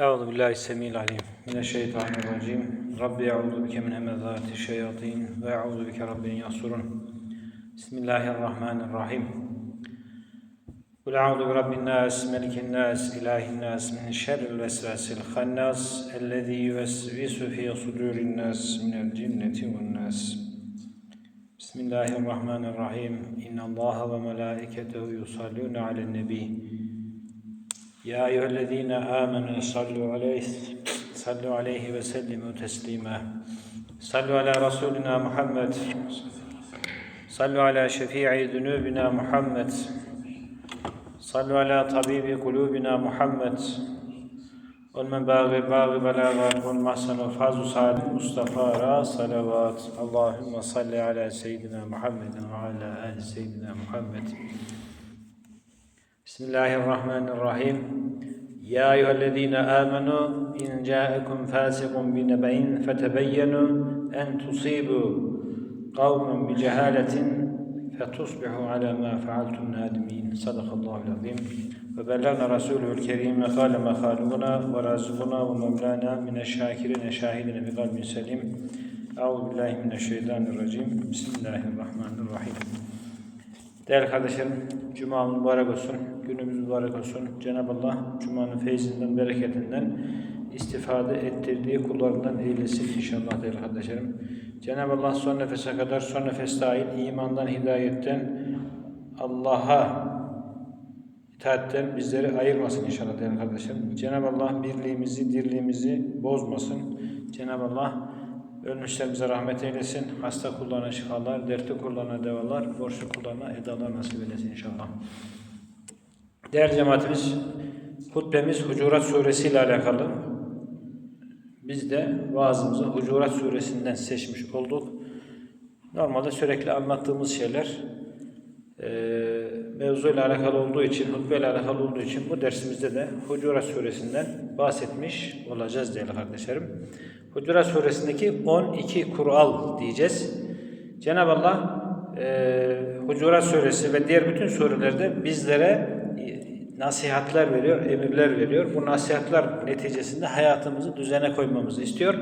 Euzu billahi semil alim. Mineşşeytanirracim. Rabbi euzu bike min hemezati şeyatin ve euzu bike rabbin yasurun. Bismillahirrahmanirrahim. Kul euzu bi rabbin nas, melikin nas, ilahin nas, min şerril vesvesil hannas, ellezî yuvesvisu fi sudurin nas, minel cinneti ven nas. Bismillahirrahmanirrahim. İnnallaha ve melâiketehu yusallûne alen nebiyyi يا أيها الذين آمنوا صلوا عليه صلوا عليه وسلموا تسليما. صلوا على رسولنا محمد. صلوا على شفيع ذنوبنا محمد. صلوا على طبيب قلوبنا محمد. ومن باغ باغ بلاغ ومن محسن وفاز سعد مصطفى را صلوات. اللهم صل على سيدنا محمد وعلى آل سيدنا محمد. بسم الله الرحمن الرحيم يا أيها الذين آمنوا إن جاءكم فاسق بنبأ فتبينوا أن تصيبوا قوما بجهالة فتصبحوا على ما فعلتم نادمين صدق الله العظيم وبلغنا رسوله الكريم قال مخالقنا ورازقنا ومولانا من الشاكرين شاهدنا بقلب سليم أعوذ بالله من الشيطان الرجيم بسم الله الرحمن الرحيم Değerli kardeşlerim, Cuma mübarek olsun, günümüz mübarek olsun. Cenab-ı Allah Cuma'nın feyzinden, bereketinden istifade ettirdiği kullarından eylesin inşallah değerli kardeşlerim. Cenab-ı Allah son nefese kadar, son nefes dahil imandan, hidayetten, Allah'a itaatten bizleri ayırmasın inşallah değerli kardeşlerim. Cenab-ı Allah birliğimizi, dirliğimizi bozmasın. Cenab-ı Allah Ölmüşlerimize rahmet eylesin. Hasta kullarına şifalar, dertli kullarına devalar, borçlu kullarına edalar nasip eylesin inşallah. Değerli cemaatimiz, hutbemiz Hucurat Suresi ile alakalı. Biz de vaazımızı Hucurat Suresi'nden seçmiş olduk. Normalde sürekli anlattığımız şeyler e, mevzuyla alakalı olduğu için, hutbeyle alakalı olduğu için bu dersimizde de Hucurat Suresi'nden bahsetmiş olacağız değerli kardeşlerim. Hucurat Suresindeki 12 kural diyeceğiz. Cenab-ı Allah e, Hucurat Suresi ve diğer bütün surelerde bizlere e, nasihatler veriyor, emirler veriyor. Bu nasihatler neticesinde hayatımızı düzene koymamızı istiyor.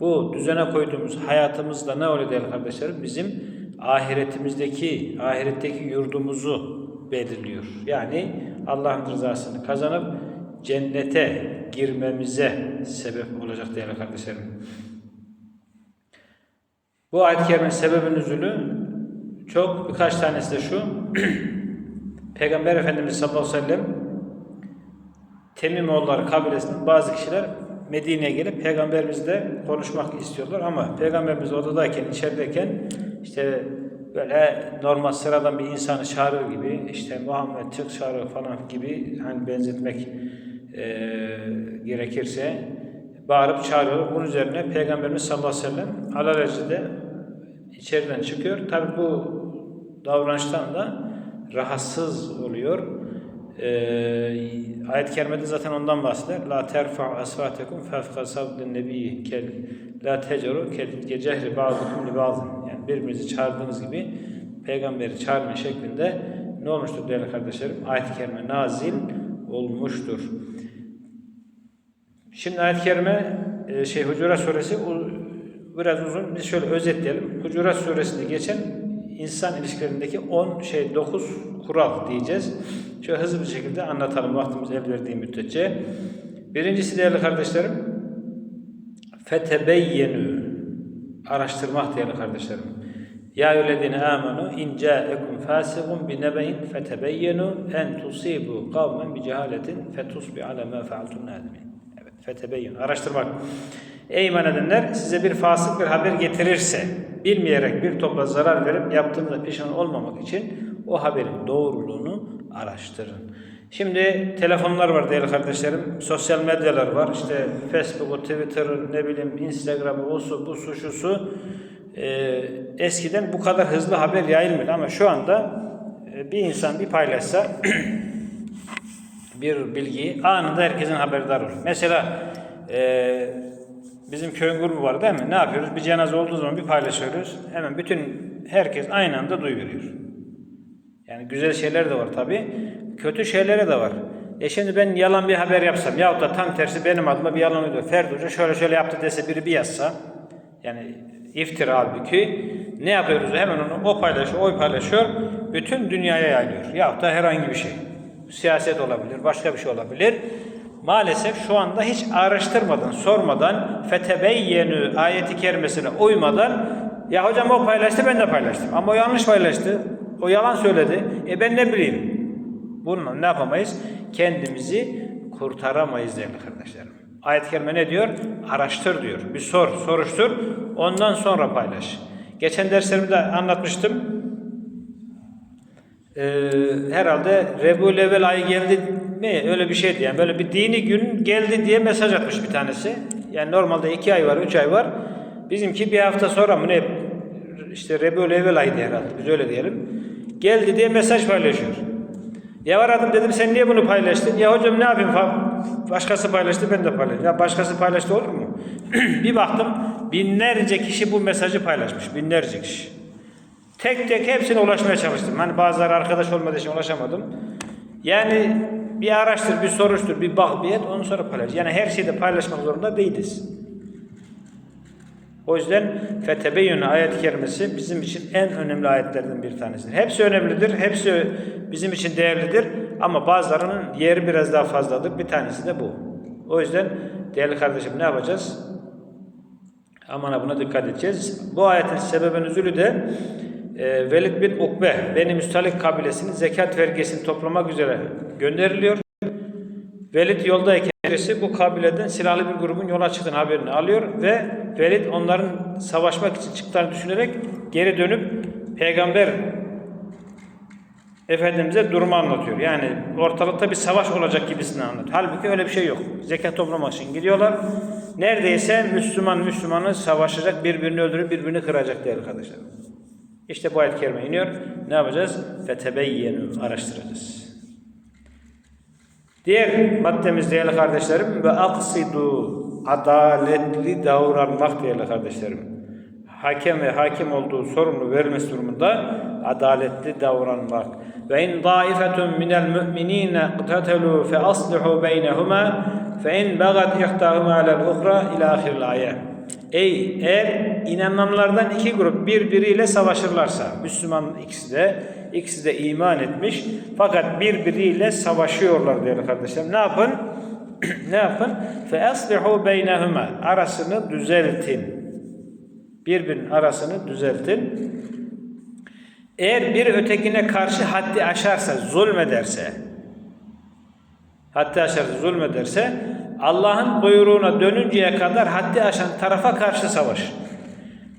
Bu düzene koyduğumuz hayatımızda ne oluyor değerli kardeşlerim? Bizim ahiretimizdeki, ahiretteki yurdumuzu belirliyor. Yani Allah'ın rızasını kazanıp cennete girmemize sebep olacak değerli kardeşlerim. Bu ayet-i kerimenin sebebin üzülü çok birkaç tanesi de şu. Peygamber Efendimiz sallallahu aleyhi ve sellem Temimoğulları kabilesinden bazı kişiler Medine'ye gelip peygamberimizle konuşmak istiyorlar ama peygamberimiz odadayken, içerideyken işte böyle normal sıradan bir insanı çağırır gibi işte Muhammed çık çağırır falan gibi hani benzetmek e, gerekirse bağırıp çağırıyor. Bunun üzerine Peygamberimiz sallallahu aleyhi ve sellem alelacele içeriden çıkıyor. Tabi bu davranıştan da rahatsız oluyor. Ee, ayet-i kerimede zaten ondan bahseder. La terfa asfatekum fevka savdin nebiyyi kel la teceru cehri ba'dukum li ba'din. Yani birbirinizi çağırdığınız gibi peygamberi çağırma şeklinde ne olmuştur değerli kardeşlerim? Ayet-i kerime nazil olmuştur. Şimdi ayet-i kerime e, şey Hucurat suresi biraz uzun. Biz şöyle özetleyelim. Hucurat suresinde geçen insan ilişkilerindeki 10 şey 9 kural diyeceğiz. Şöyle hızlı bir şekilde anlatalım vaktimiz el verdiği müddetçe. Birincisi değerli kardeşlerim fetebeyyenu araştırmak değerli kardeşlerim. Ya eyyühellezine amenu in ca'ekum fasiqun bi nebe'in fetebeyyenu en tusibu kavmen bi cehaletin fetusbi ala ma fa'altum nadimin. Evet, fetebeyyenu araştırmak. Ey iman edenler size bir fasık bir haber getirirse bilmeyerek bir topla zarar verip yaptığınızda pişman olmamak için o haberin doğruluğunu araştırın. Şimdi telefonlar var değerli kardeşlerim. Sosyal medyalar var. İşte Facebook'u, Twitter'ı, ne bileyim Instagram'ı, o su, bu su, şu su. Ee, eskiden bu kadar hızlı haber yayılmıyor ama şu anda e, bir insan bir paylaşsa bir bilgiyi anında herkesin haberdar olur. Mesela e, bizim köyün grubu var değil mi? Ne yapıyoruz? Bir cenaze olduğu zaman bir paylaşıyoruz. Hemen bütün herkes aynı anda duyuruyor. Yani güzel şeyler de var tabi. Kötü şeylere de var. E şimdi ben yalan bir haber yapsam yahut da tam tersi benim adıma bir yalan uyduruyor. Ferdi Hoca şöyle şöyle yaptı dese biri bir yazsa yani iftira halbuki ne yapıyoruz? Hemen onu o paylaşıyor, o paylaşıyor. Bütün dünyaya yayılıyor. Yahut da herhangi bir şey. Siyaset olabilir, başka bir şey olabilir. Maalesef şu anda hiç araştırmadan, sormadan, fetebeyyenü ayeti kerimesine uymadan ya hocam o paylaştı ben de paylaştım. Ama o yanlış paylaştı. O yalan söyledi. E ben ne bileyim? Bununla ne yapamayız? Kendimizi kurtaramayız değerli kardeşlerim. Ayet-i kerime ne diyor? Araştır diyor. Bir sor, soruştur. Ondan sonra paylaş. Geçen derslerimde anlatmıştım. Ee, herhalde Rebul Evvel ayı geldi mi? Öyle bir şeydi yani. Böyle bir dini gün geldi diye mesaj atmış bir tanesi. Yani normalde iki ay var, üç ay var. Bizimki bir hafta sonra mı ne? İşte Rebul Evvel ayıydı herhalde. Biz öyle diyelim. Geldi diye mesaj paylaşıyor. Ya aradım dedim sen niye bunu paylaştın? Ya hocam ne yapayım? Başkası paylaştı ben de paylaştım. Ya başkası paylaştı olur mu? bir baktım binlerce kişi bu mesajı paylaşmış. Binlerce kişi. Tek tek hepsine ulaşmaya çalıştım. Hani bazıları arkadaş olmadığı için ulaşamadım. Yani bir araştır, bir soruştur, bir bak, bir et, ondan sonra paylaş. Yani her şeyi de paylaşmak zorunda değiliz. O yüzden Fetebeyyün ayet-i kerimesi bizim için en önemli ayetlerden bir tanesidir. Hepsi önemlidir, hepsi bizim için değerlidir ama bazılarının yeri biraz daha fazladır. Bir tanesi de bu. O yüzden değerli kardeşim ne yapacağız? Aman buna dikkat edeceğiz. Bu ayetin sebebi nüzulü de e, Velid bin Ukbe, Beni Müstalik kabilesinin zekat vergisini toplamak üzere gönderiliyor. Velid yoldayken birisi bu kabileden silahlı bir grubun yola çıktığını haberini alıyor ve Velid onların savaşmak için çıktığını düşünerek geri dönüp peygamber Efendimiz'e durumu anlatıyor. Yani ortalıkta bir savaş olacak gibisini anlatıyor. Halbuki öyle bir şey yok. Zekat toplamak için gidiyorlar. Neredeyse Müslüman Müslümanı savaşacak, birbirini öldürüp birbirini kıracak değerli arkadaşlar. İşte bu ayet-i kerime iniyor. Ne yapacağız? Fetebeyyenu araştıracağız. Diğer maddemiz değerli kardeşlerim ve aksidu adaletli davranmak değerli kardeşlerim. Hakem ve hakim olduğu sorumlu verilmesi durumunda adaletli davranmak. Ve in daifetun minel mu'minine qtatelu fe aslihu beynehuma fe in bagat ihtahuma alel uhra ila ahiril ayet. Ey eğer inananlardan iki grup birbiriyle savaşırlarsa Müslüman ikisi de ikisi de iman etmiş fakat birbiriyle savaşıyorlar değerli kardeşlerim. Ne yapın? ne yapın? Aslihu beynehuma arasını düzeltin. Birbirinin arasını düzeltin. Eğer bir ötekine karşı haddi aşarsa, zulmederse, haddi aşarsa, zulmederse, Allah'ın buyruğuna dönünceye kadar haddi aşan tarafa karşı savaş.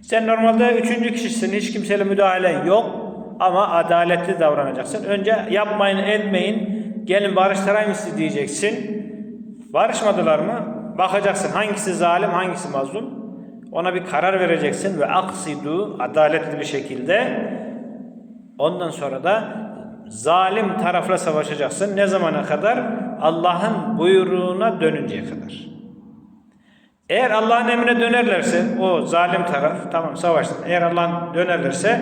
Sen normalde üçüncü kişisin, hiç kimseyle müdahale yok ama adaletli davranacaksın. Önce yapmayın, etmeyin, gelin barıştırayım sizi diyeceksin. Barışmadılar mı? Bakacaksın hangisi zalim, hangisi mazlum. Ona bir karar vereceksin ve aksidu adaletli bir şekilde ondan sonra da zalim tarafla savaşacaksın. Ne zamana kadar? Allah'ın buyruğuna dönünceye kadar. Eğer Allah'ın emrine dönerlerse o zalim taraf tamam savaştın. Eğer Allah'ın dönerlerse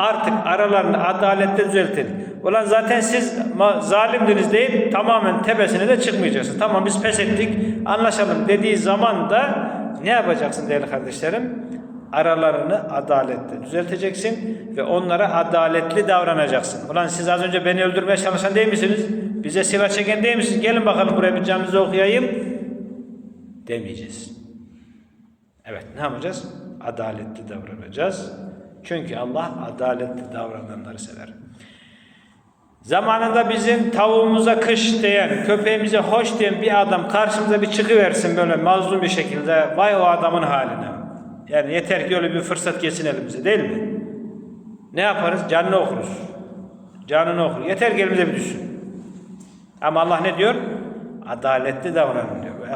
artık aralarını adaletle düzeltin. Ulan zaten siz zalimdiniz deyip tamamen tepesine de çıkmayacaksın. Tamam biz pes ettik anlaşalım dediği zaman da ne yapacaksın değerli kardeşlerim? Aralarını adaletle düzelteceksin ve onlara adaletli davranacaksın. Ulan siz az önce beni öldürmeye çalışan değil misiniz? Bize silah çeken değil misiniz? Gelin bakalım buraya bir canınızı okuyayım. Demeyeceğiz. Evet ne yapacağız? Adaletli davranacağız. Çünkü Allah adaletli davrananları sever. Zamanında bizim tavuğumuza kış diyen, köpeğimize hoş diyen bir adam karşımıza bir çıkıversin böyle mazlum bir şekilde. Vay o adamın haline. Yani yeter ki öyle bir fırsat geçsin elimize değil mi? Ne yaparız? Canını okuruz. Canını okur. Yeter ki elimize bir düşsün. Ama Allah ne diyor? Adaletli davranın diyor. Ve.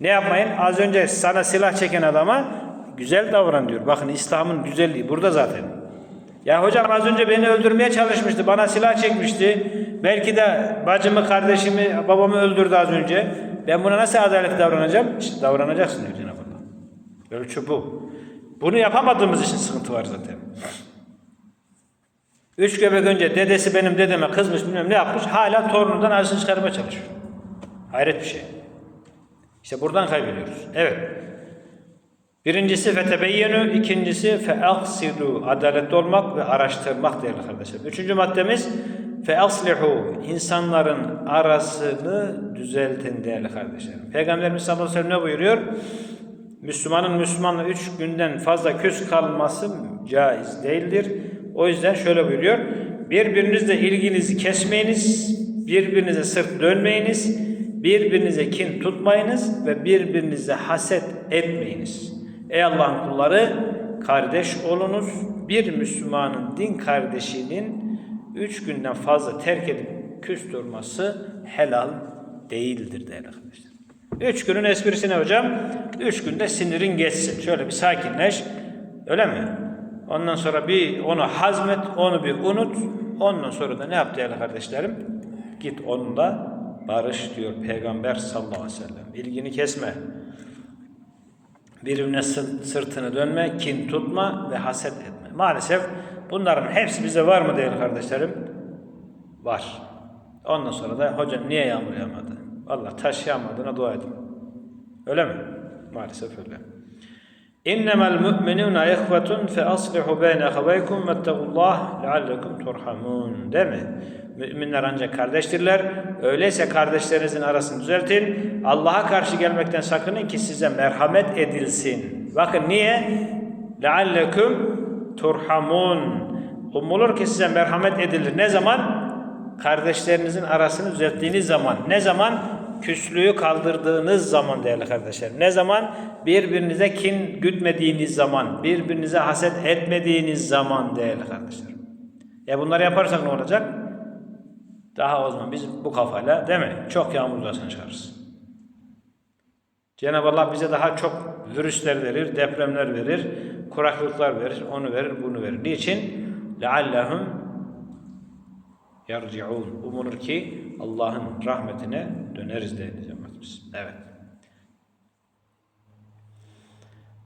Ne yapmayın? Az önce sana silah çeken adama güzel davran diyor. Bakın İslam'ın güzelliği burada zaten. Ya hocam az önce beni öldürmeye çalışmıştı. Bana silah çekmişti. Belki de bacımı, kardeşimi, babamı öldürdü az önce. Ben buna nasıl adaletli davranacağım? İşte davranacaksın diyor Cenab-ı Allah. Ölçü bu. Bunu yapamadığımız için sıkıntı var zaten. Üç göbek önce dedesi benim dedeme kızmış bilmem ne yapmış. Hala torunundan acısını çıkarmaya çalışıyor. Hayret bir şey. İşte buradan kaybediyoruz. Evet. Birincisi fetebeyyenu, ikincisi feaksidu, adaletli olmak ve araştırmak değerli kardeşlerim. Üçüncü maddemiz feaslihu, insanların arasını düzeltin değerli kardeşlerim. Peygamberimiz sallallahu aleyhi ve sellem ne buyuruyor? Müslümanın Müslümanla üç günden fazla küs kalması caiz değildir. O yüzden şöyle buyuruyor. Birbirinizle ilginizi kesmeyiniz, birbirinize sırt dönmeyiniz, birbirinize kin tutmayınız ve birbirinize haset etmeyiniz. Ey Allah'ın kulları kardeş olunuz. Bir Müslümanın din kardeşinin üç günden fazla terk edip küs helal değildir değerli arkadaşlar. Üç günün esprisi ne hocam? Üç günde sinirin geçsin. Şöyle bir sakinleş. Öyle mi? Ondan sonra bir onu hazmet, onu bir unut. Ondan sonra da ne yap değerli kardeşlerim? Git onunla barış diyor Peygamber sallallahu aleyhi ve sellem. İlgini kesme. Birbirine sı- sırtını dönme, kin tutma ve haset etme. Maalesef bunların hepsi bize var mı değerli kardeşlerim? Var. Ondan sonra da hocam niye yağmur yağmadı? Allah taş yağmadığına dua edin. Öyle mi? Maalesef öyle. İnnemel mu'minûne ihvetun fe aslihu beyne ahaveykum vettegullah leallekum turhamun. Değil mi? Müminler ancak kardeştirler. Öyleyse kardeşlerinizin arasını düzeltin. Allah'a karşı gelmekten sakının ki size merhamet edilsin. Bakın niye? Leallekum turhamun. Umulur ki size merhamet edilir. Ne zaman? Kardeşlerinizin arasını düzelttiğiniz zaman. Ne zaman? Küslüğü kaldırdığınız zaman değerli kardeşlerim. Ne zaman? Birbirinize kin gütmediğiniz zaman. Birbirinize haset etmediğiniz zaman değerli kardeşlerim. Ya bunları yaparsak ne olacak? Daha o zaman biz bu kafayla değil mi? Çok yağmur duasını çıkarırız. Cenab-ı Allah bize daha çok virüsler verir, depremler verir, kuraklıklar verir, onu verir, bunu verir. Niçin? لَعَلَّهُمْ yarciun. Umulur ki Allah'ın rahmetine döneriz değerli cemaatimiz. Evet.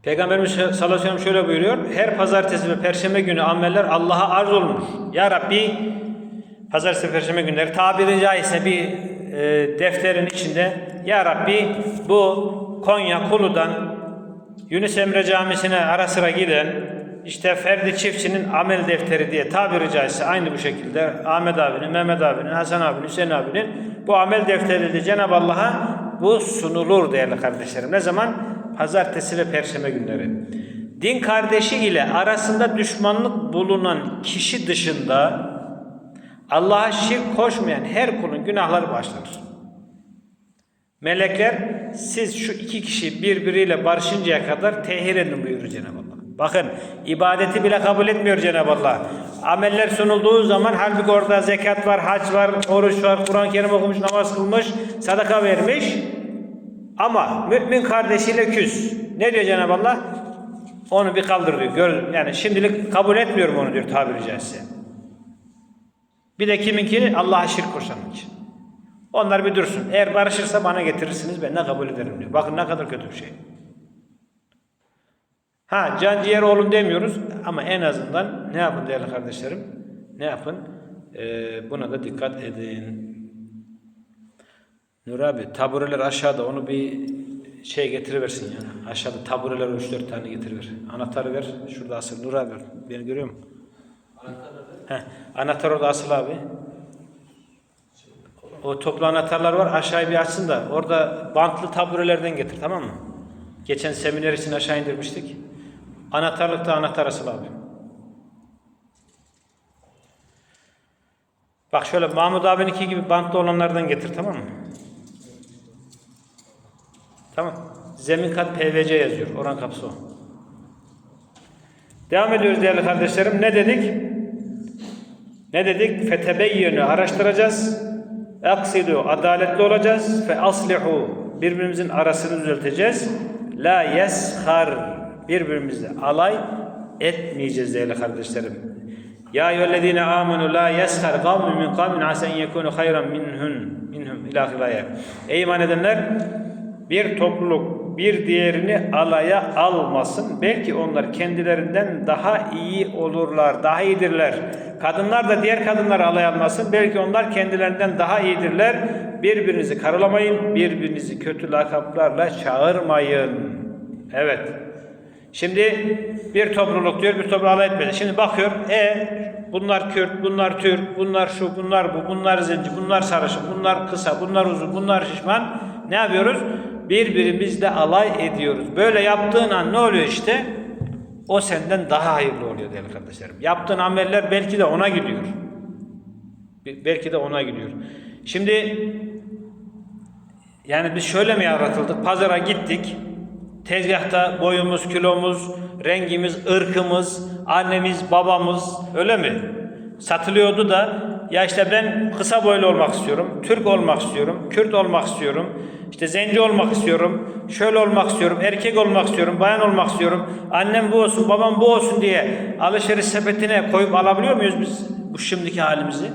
Peygamberimiz sallallahu aleyhi ve sellem şöyle buyuruyor. Her pazartesi ve perşembe günü ameller Allah'a arz olunur. Ya Rabbi pazartesi ve perşembe günleri tabiri caizse bir e, defterin içinde Ya Rabbi bu Konya Kulu'dan Yunus Emre Camisi'ne ara sıra giden işte Ferdi Çiftçi'nin amel defteri diye tabiri caizse aynı bu şekilde Ahmet abinin, Mehmet abinin, Hasan abinin, Hüseyin abinin bu amel defteri de Cenab-ı Allah'a bu sunulur değerli kardeşlerim. Ne zaman? Pazartesi ve Perşembe günleri. Din kardeşi ile arasında düşmanlık bulunan kişi dışında Allah'a şirk koşmayan her kulun günahları başlanır. Melekler siz şu iki kişi birbiriyle barışıncaya kadar tehir edin buyurur Cenab-ı Allah. Bakın ibadeti bile kabul etmiyor Cenab-ı Allah. Ameller sunulduğu zaman halbuki orada zekat var, hac var, oruç var, Kur'an-ı Kerim okumuş, namaz kılmış, sadaka vermiş. Ama mümin kardeşiyle küs. Ne diyor Cenab-ı Allah? Onu bir kaldır diyor. Gör, yani şimdilik kabul etmiyorum onu diyor tabiri caizse. Bir de kiminkini Allah'a şirk koşanın için. Onlar bir dursun. Eğer barışırsa bana getirirsiniz ben de kabul ederim diyor. Bakın ne kadar kötü bir şey. Ha can ciğer olun demiyoruz ama en azından ne yapın değerli kardeşlerim? Ne yapın? Ee, buna da dikkat edin. Nur abi tabureler aşağıda onu bir şey getiriversin ya. Aşağıda tabureler 3-4 tane getiriver. Anahtarı ver. Şurada asıl. Nur abi beni görüyor musun? Heh, anahtar orada asıl abi. O toplu anahtarlar var aşağıyı bir açsın da orada bantlı taburelerden getir tamam mı? Geçen seminer için aşağı indirmiştik. Anahtarlıkta anahtar asıl abi. Bak şöyle Mahmut abininki gibi bantlı olanlardan getir tamam mı? Tamam. Zemin kat PVC yazıyor. Oran kapısı o. Devam ediyoruz değerli kardeşlerim. Ne dedik? Ne dedik? Fetebeyyenu araştıracağız. Aksidu adaletli olacağız. Fe aslihu birbirimizin arasını düzelteceğiz. La yeshar birbirimizle alay etmeyeceğiz değerli kardeşlerim. Ya eyyühellezine amenu la yeshar kavmin min kavmin asen yekunu hayran minhun minhum ila ahir ayet. Ey iman edenler bir topluluk bir diğerini alaya almasın. Belki onlar kendilerinden daha iyi olurlar, daha iyidirler. Kadınlar da diğer kadınları alaya almasın. Belki onlar kendilerinden daha iyidirler. Birbirinizi karalamayın, birbirinizi kötü lakaplarla çağırmayın. Evet. Şimdi bir topluluk diyor, bir topluluğu alay etmedi. Şimdi bakıyor, e bunlar Kürt, bunlar Türk, bunlar şu, bunlar bu, bunlar zenci, bunlar sarışın, bunlar kısa, bunlar uzun, bunlar şişman. Ne yapıyoruz? Birbirimizle alay ediyoruz. Böyle yaptığın an ne oluyor işte? O senden daha hayırlı oluyor değerli kardeşlerim. Yaptığın ameller belki de ona gidiyor. Belki de ona gidiyor. Şimdi yani biz şöyle mi yaratıldık? Pazara gittik. Tezgahta boyumuz, kilomuz, rengimiz, ırkımız, annemiz, babamız öyle mi? Satılıyordu da ya işte ben kısa boylu olmak istiyorum, Türk olmak istiyorum, Kürt olmak istiyorum, işte zenci olmak istiyorum, şöyle olmak istiyorum, erkek olmak istiyorum, bayan olmak istiyorum, annem bu olsun, babam bu olsun diye alışveriş sepetine koyup alabiliyor muyuz biz bu şimdiki halimizi?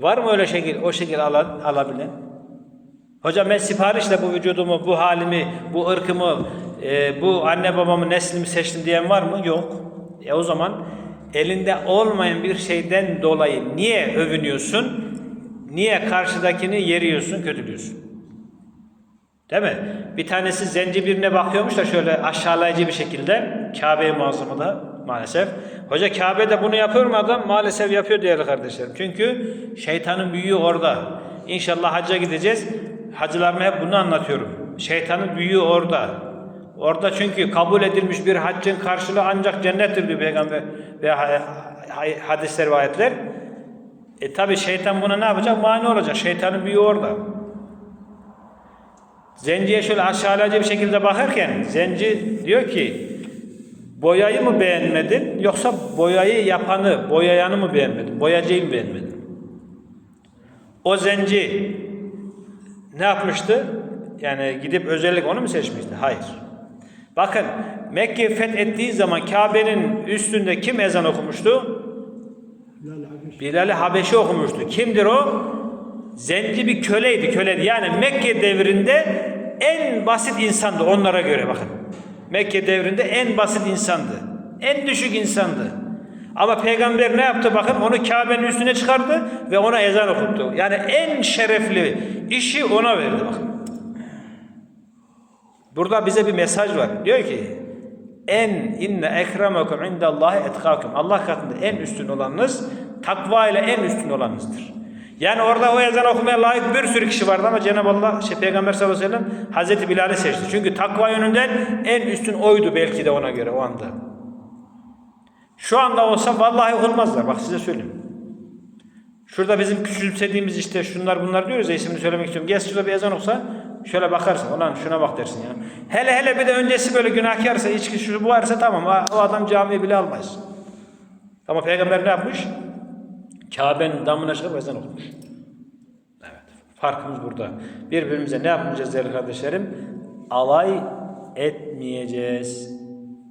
Var mı öyle şekil, o şekil alan, alabilen? Hocam ben siparişle bu vücudumu, bu halimi, bu ırkımı, e, bu anne babamı, neslimi seçtim diyen var mı? Yok. E o zaman elinde olmayan bir şeyden dolayı niye övünüyorsun? Niye karşıdakini yeriyorsun, kötülüyorsun? Değil mi? Bir tanesi zenci birine bakıyormuş da şöyle aşağılayıcı bir şekilde Kabe-i Muazzama'da maalesef. Hoca Kabe'de bunu yapıyor mu adam? Maalesef yapıyor değerli kardeşlerim. Çünkü şeytanın büyüğü orada. İnşallah hacca gideceğiz. Hacılarıma hep bunu anlatıyorum. Şeytanın büyüğü orada. Orada çünkü kabul edilmiş bir haccın karşılığı ancak cennettir diyor Peygamber ve ha- ha- hadisler ve ayetler. E tabi şeytan buna ne yapacak? Mani olacak. Şeytanın büyüğü orada. Zenciye şöyle aşağılayıcı bir şekilde bakarken zenci diyor ki boyayı mı beğenmedin yoksa boyayı yapanı, boyayanı mı beğenmedin? Boyacıyı mı beğenmedin? O zenci ne yapmıştı? Yani gidip özellik onu mu seçmişti? Hayır. Bakın Mekke fethettiği zaman Kabe'nin üstünde kim ezan okumuştu? Bilal-i Habeşi okumuştu. Kimdir o? Zenci bir köleydi, köleydi. Yani Mekke devrinde en basit insandı onlara göre bakın. Mekke devrinde en basit insandı. En düşük insandı. Ama peygamber ne yaptı bakın onu Kabe'nin üstüne çıkardı ve ona ezan okuttu. Yani en şerefli işi ona verdi bakın. Burada bize bir mesaj var. Diyor ki en inne ekremekum indallahi etkakum. Allah katında en üstün olanınız takva ile en üstün olanınızdır. Yani orada o ezan okumaya layık bir sürü kişi vardı ama Cenab-ı Allah, şey, Peygamber sallallahu aleyhi ve sellem Hazreti Bilal'i seçti. Çünkü takva yönünden en üstün oydu belki de ona göre o anda. Şu anda olsa vallahi olmazlar. Bak size söyleyeyim. Şurada bizim küçümsediğimiz işte şunlar bunlar diyoruz ya ismini söylemek istiyorum. Gel şurada bir ezan oksa şöyle bakarsın. Ulan şuna bak dersin ya. Hele hele bir de öncesi böyle günahkarsa, içki şu bu varsa tamam o adam camiye bile almaz. Ama peygamber ne yapmış? Kabe'nin damına çıkıp ezan okumuş. Evet. Farkımız burada. Birbirimize ne yapmayacağız değerli kardeşlerim? Alay etmeyeceğiz.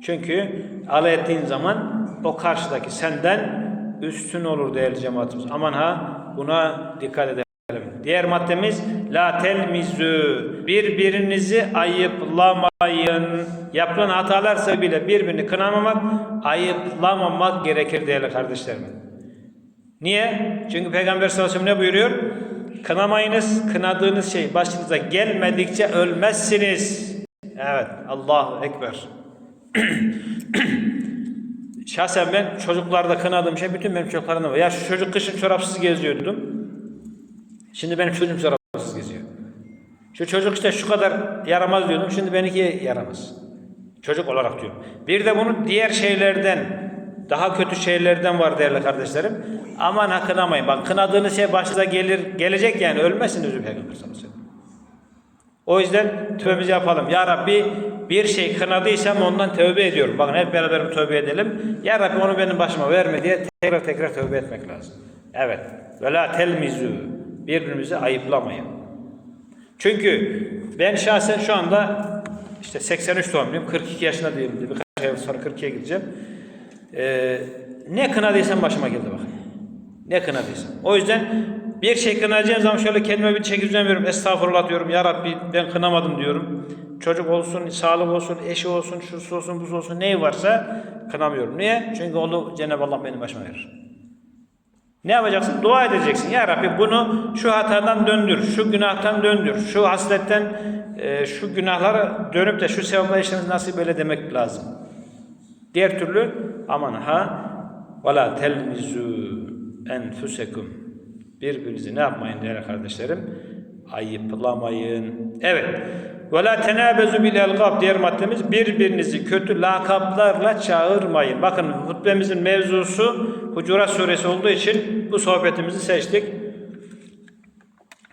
Çünkü alay ettiğin zaman o karşıdaki senden üstün olur değerli cemaatimiz. Aman ha buna dikkat edelim. Diğer maddemiz la telmizu birbirinizi ayıplamayın. Yapılan hatalar sebebiyle birbirini kınamamak, ayıplamamak gerekir değerli kardeşlerim. Niye? Çünkü Peygamber sallallahu aleyhi ve sellem ne buyuruyor? Kınamayınız, kınadığınız şey başınıza gelmedikçe ölmezsiniz. Evet, Allahu Ekber. Şahsen ben çocuklarda kınadığım şey bütün benim çocuklarımda var. Ya şu çocuk kışın çorapsız geziyor dedim. Şimdi benim çocuğum çorapsız geziyor. Şu çocuk işte şu kadar yaramaz diyordum. Şimdi benimki yaramaz. Çocuk olarak diyorum. Bir de bunu diğer şeylerden, daha kötü şeylerden var değerli kardeşlerim. Aman ha kınamayın. Bak kınadığınız şey başınıza gelir, gelecek yani ölmezsiniz Peygamber sallallahu. O yüzden tövbemizi yapalım. Ya Rabbi bir şey kınadıysam ondan tövbe ediyorum. Bakın hep beraber tövbe edelim. Ya Rabbi onu benim başıma verme diye tekrar tekrar tövbe etmek lazım. Evet. Ve la telmizu. Birbirimizi ayıplamayın. Çünkü ben şahsen şu anda işte 83 doğumluyum. 42 yaşında değilim. Birkaç ay sonra 42'ye gideceğim. Ee, ne kınadıysam başıma geldi bakın. Ne kınadıysam. O yüzden Bir şey kınayacağım zaman şöyle kendime bir çeki düzen. Estağfurullah diyorum. Ya Rabbi ben kınamadım diyorum. Çocuk olsun, sağlık olsun, eşi olsun, şusu olsun, busu olsun neyi varsa kınamıyorum. Niye? Çünkü onu Cenab-ı Allah benim başıma verir. Ne yapacaksın? Dua edeceksin. Ya Rabbi bunu şu hatadan döndür, şu günahtan döndür, şu hasletten, e, şu günahlara dönüp de şu sevapla işleriniz nasip böyle demek lazım. Diğer türlü aman ha ve la telmizu enfusekum birbirinizi ne yapmayın değerli kardeşlerim? Ayıplamayın. Evet. Ve la tenabezu bil elgab diğer maddemiz birbirinizi kötü lakaplarla çağırmayın. Bakın hutbemizin mevzusu Hucurat suresi olduğu için bu sohbetimizi seçtik.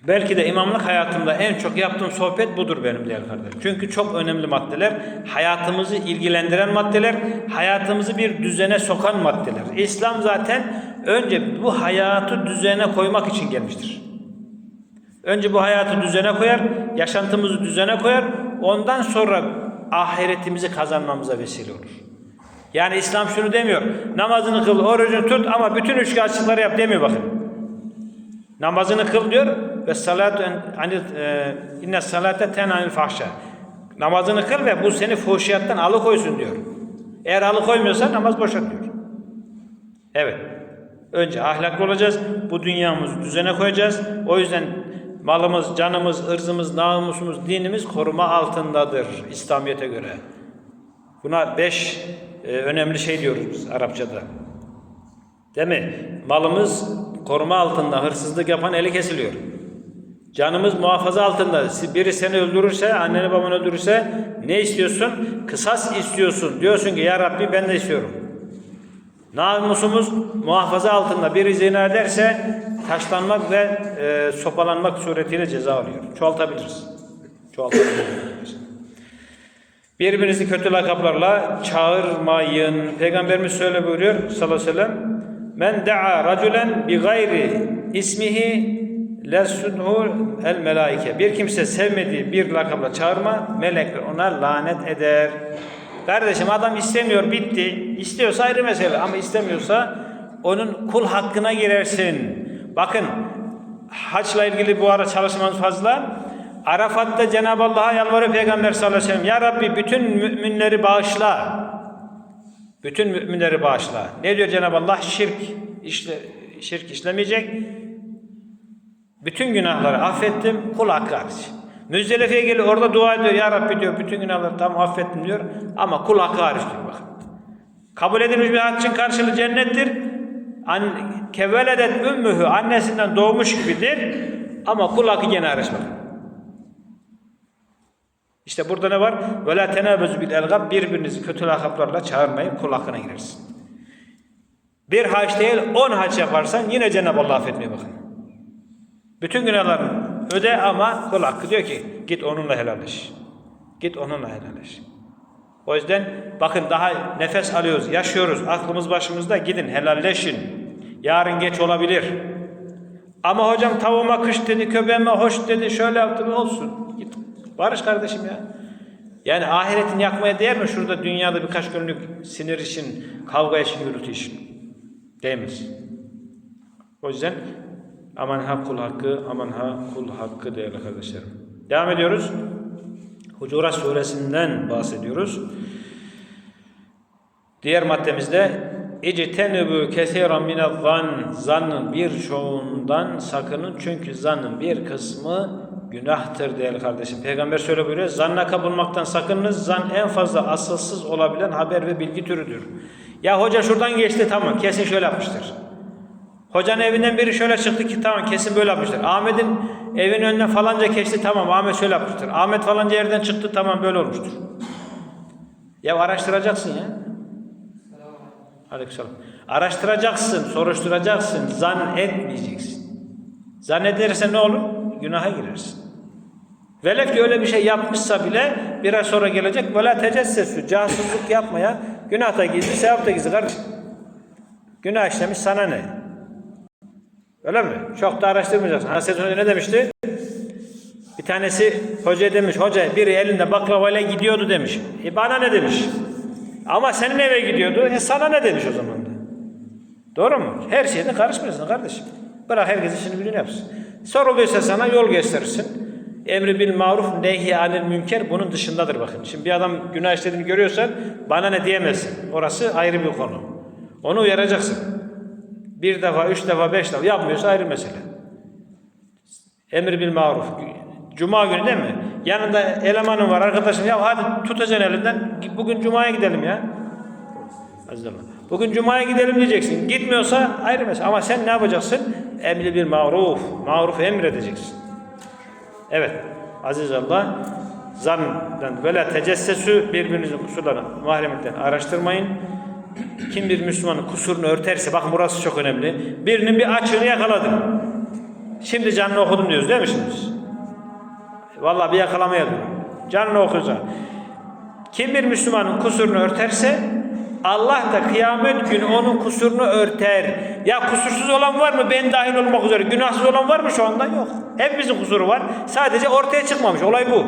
Belki de imamlık hayatımda en çok yaptığım sohbet budur benim değerli kardeşim. Çünkü çok önemli maddeler, hayatımızı ilgilendiren maddeler, hayatımızı bir düzene sokan maddeler. İslam zaten önce bu hayatı düzene koymak için gelmiştir. Önce bu hayatı düzene koyar, yaşantımızı düzene koyar, ondan sonra ahiretimizi kazanmamıza vesile olur. Yani İslam şunu demiyor, namazını kıl, orucunu tut ama bütün üç açıkları yap demiyor bakın. Namazını kıl diyor ve salatu hani inne salate tenanil fahşa. Namazını kıl ve bu seni fuhşiyattan alıkoysun diyor. Eğer alıkoymuyorsa namaz boşa diyor. Evet. Önce ahlaklı olacağız. Bu dünyamızı düzene koyacağız. O yüzden malımız, canımız, ırzımız, namusumuz, dinimiz koruma altındadır İslamiyet'e göre. Buna beş e, önemli şey diyoruz biz Arapçada. Değil mi? Malımız koruma altında, hırsızlık yapan eli kesiliyor. Canımız muhafaza altında. Biri seni öldürürse, anneni babanı öldürürse ne istiyorsun? Kısas istiyorsun. Diyorsun ki ya Rabbi ben de istiyorum. Namusumuz muhafaza altında. Biri zina ederse taşlanmak ve e, sopalanmak suretiyle ceza alıyor. Çoğaltabiliriz. Çoğaltabiliriz. Birbirinizi kötü lakaplarla çağırmayın. Peygamberimiz şöyle buyuruyor sallallahu aleyhi ve sellem. Men da'a raculen bi gayri ismihi lesudhu el melaike. Bir kimse sevmediği bir lakapla çağırma, melekler ona lanet eder. Kardeşim adam istemiyor, bitti. İstiyorsa ayrı mesele ama istemiyorsa onun kul hakkına girersin. Bakın haçla ilgili bu ara çalışmamız fazla. Arafat'ta Cenab-ı Allah'a yalvarıyor Peygamber sallallahu aleyhi ve sellem. Ya Rabbi bütün müminleri bağışla. Bütün müminleri bağışla. Ne diyor Cenab-ı Allah? Şirk, işle, şirk işlemeyecek. Bütün günahları affettim, kul hakkı hariç. Müzdelife'ye geliyor, orada dua ediyor. Ya Rabbi diyor, bütün günahları tam affettim diyor. Ama kul hakkı hariç diyor bakın. Kabul edilmiş bir haccın karşılığı cennettir. An, kevveledet ümmühü, annesinden doğmuş gibidir. Ama kul hakkı gene hariç bakın. İşte burada ne var? Ve la tenabezu bil elgab birbirinizi kötü lakaplarla çağırmayın kul hakkına girersin. Bir haç değil on haç yaparsan yine Cenab-ı Allah affetmiyor bakın. Bütün günahlarını öde ama kul hakkı diyor ki git onunla helalleş. Git onunla helalleş. O yüzden bakın daha nefes alıyoruz, yaşıyoruz, aklımız başımızda gidin helalleşin. Yarın geç olabilir. Ama hocam tavuğuma kış dedi, köpeğime hoş dedi, şöyle yaptı olsun. Git Barış kardeşim ya. Yani ahiretin yakmaya değer mi şurada dünyada birkaç günlük sinir için, kavga için, gürültü için? Değmez. O yüzden aman ha kul hakkı, aman ha kul hakkı değerli kardeşlerim. Devam ediyoruz. Hucurat suresinden bahsediyoruz. Diğer maddemizde İctenebu kesiran minel zan zannın bir çoğundan sakının çünkü zannın bir kısmı günahtır değerli kardeşim. Peygamber şöyle buyuruyor. Zanna kapılmaktan sakınınız. Zan en fazla asılsız olabilen haber ve bilgi türüdür. Ya hoca şuradan geçti tamam kesin şöyle yapmıştır. Hocanın evinden biri şöyle çıktı ki tamam kesin böyle yapmıştır. Ahmet'in evin önünden falanca geçti tamam Ahmet şöyle yapmıştır. Ahmet falanca yerden çıktı tamam böyle olmuştur. Ya araştıracaksın ya. Aleykümselam. Araştıracaksın, soruşturacaksın, zan etmeyeceksin. Zannedersen ne olur? Günaha girersin. Velev ki öyle bir şey yapmışsa bile biraz sonra gelecek böyle tecessüsü, casusluk yapmaya günah da gizli, sevap da gizli kardeşim. Günah işlemiş sana ne? Öyle mi? Çok da araştırmayacaksın. Hazreti Hoca ne demişti? Bir tanesi hoca demiş, hoca biri elinde baklavayla gidiyordu demiş. E bana ne demiş? Ama senin eve gidiyordu. E sana ne demiş o zaman da? Doğru mu? Her şeyde karışmıyorsun kardeşim. Bırak herkes işini gücünü yapsın. Soruluysa sana yol gösterirsin. Emri bil maruf, nehy anil münker bunun dışındadır bakın. Şimdi bir adam günah işlediğini görüyorsan bana ne diyemezsin. Orası ayrı bir konu. Onu uyaracaksın. Bir defa, üç defa, beş defa yapmıyorsa ayrı mesele. Emir bil maruf. Cuma günü değil mi? Yanında elemanın var, arkadaşım. Ya hadi tutacaksın elinden. Bugün Cuma'ya gidelim ya. Bugün Cuma'ya gidelim diyeceksin. Gitmiyorsa ayrı mesele. Ama sen ne yapacaksın? Emri bil maruf. Maruf emredeceksin. Evet. Aziz Allah. Zandan ve la tecessesü birbirinizin kusurlarını mahremiyetten araştırmayın. Kim bir Müslümanın kusurunu örterse, bakın burası çok önemli. Birinin bir açığını yakaladım. Şimdi canını okudum diyoruz değil mi şimdi? biz? Vallahi bir yakalamaya diyor. Canını okuyoruz. Kim bir Müslümanın kusurunu örterse Allah da kıyamet günü onun kusurunu örter. Ya kusursuz olan var mı? Ben dahil olmak üzere. Günahsız olan var mı şu anda? Yok. Hepimizin kusuru var. Sadece ortaya çıkmamış. Olay bu.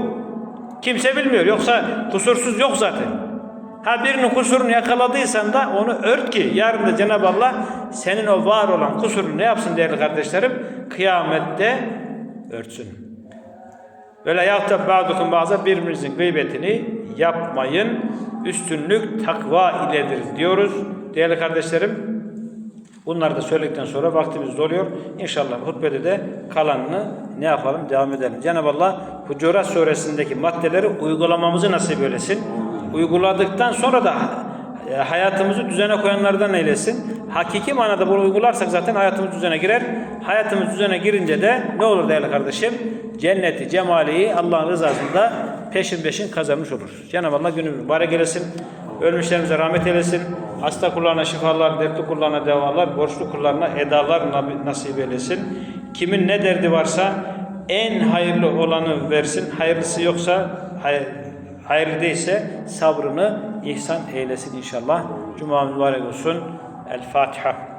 Kimse bilmiyor. Yoksa kusursuz yok zaten. Ha birinin kusurunu yakaladıysan da onu ört ki yarın da Cenab-ı Allah senin o var olan kusurunu ne yapsın değerli kardeşlerim? Kıyamette örtsün. Böyle yahta ba'dukum bazı birbirinizin gıybetini yapmayın. Üstünlük takva iledir diyoruz. Değerli kardeşlerim, bunları da söyledikten sonra vaktimiz doluyor. İnşallah hutbede de kalanını ne yapalım? Devam edelim. Cenab-ı Allah Hucurat suresindeki maddeleri uygulamamızı nasip eylesin. Uyguladıktan sonra da e, hayatımızı düzene koyanlardan eylesin. Hakiki manada bunu uygularsak zaten hayatımız düzene girer. Hayatımız düzene girince de ne olur değerli kardeşim? Cenneti, cemaliyi Allah'ın rızasında peşin peşin kazanmış oluruz. Cenab-ı Allah günü mübarek eylesin. Ölmüşlerimize rahmet eylesin. Hasta kullarına şifalar, dertli kullarına devalar, borçlu kullarına edalar nasip eylesin. Kimin ne derdi varsa en hayırlı olanı versin. Hayırlısı yoksa hay- hayırlı değilse sabrını ihsan eylesin inşallah. Cuma mübarek olsun. El Fatiha.